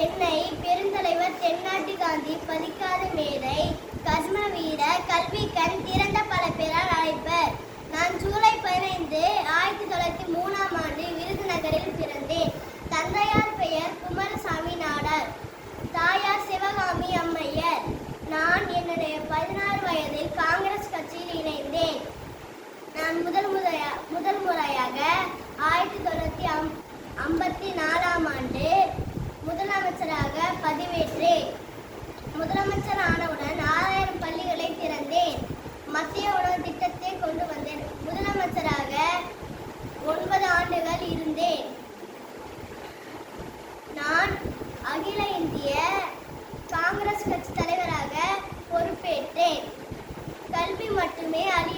என்னை பெருந்தலைவர் தென்னாட்டு காந்தி பதிக்காத மேதை கர்ம வீர கல்வி கண் திறந்த பல பேரால் அழைப்பர். நான் ஜூலை பதினைந்து ஆயிரத்தி தொள்ளாயிரத்தி மூணாம் ஆண்டு விருதுநகரில் பிறந்தேன். தந்தையார் பெயர் குமாரசாமி நாடார். தாயார் சிவகாமி அம்மையர். நான் என்னுடைய பதினாறு வயதில் காங்கிரஸ் கட்சியில் இணைந்தேன். நான் முதல் முறையா முதல் முறையாக ஆயிரத்தி தொள்ளாயிரத்தி அம் ஐம்பத்தி நாலாம் ஆண்டு இருந்தேன். நான் அகில இந்திய காங்கிரஸ் கட்சி தலைவராக பொறுப்பேற்றேன். கல்வி மட்டுமே அழி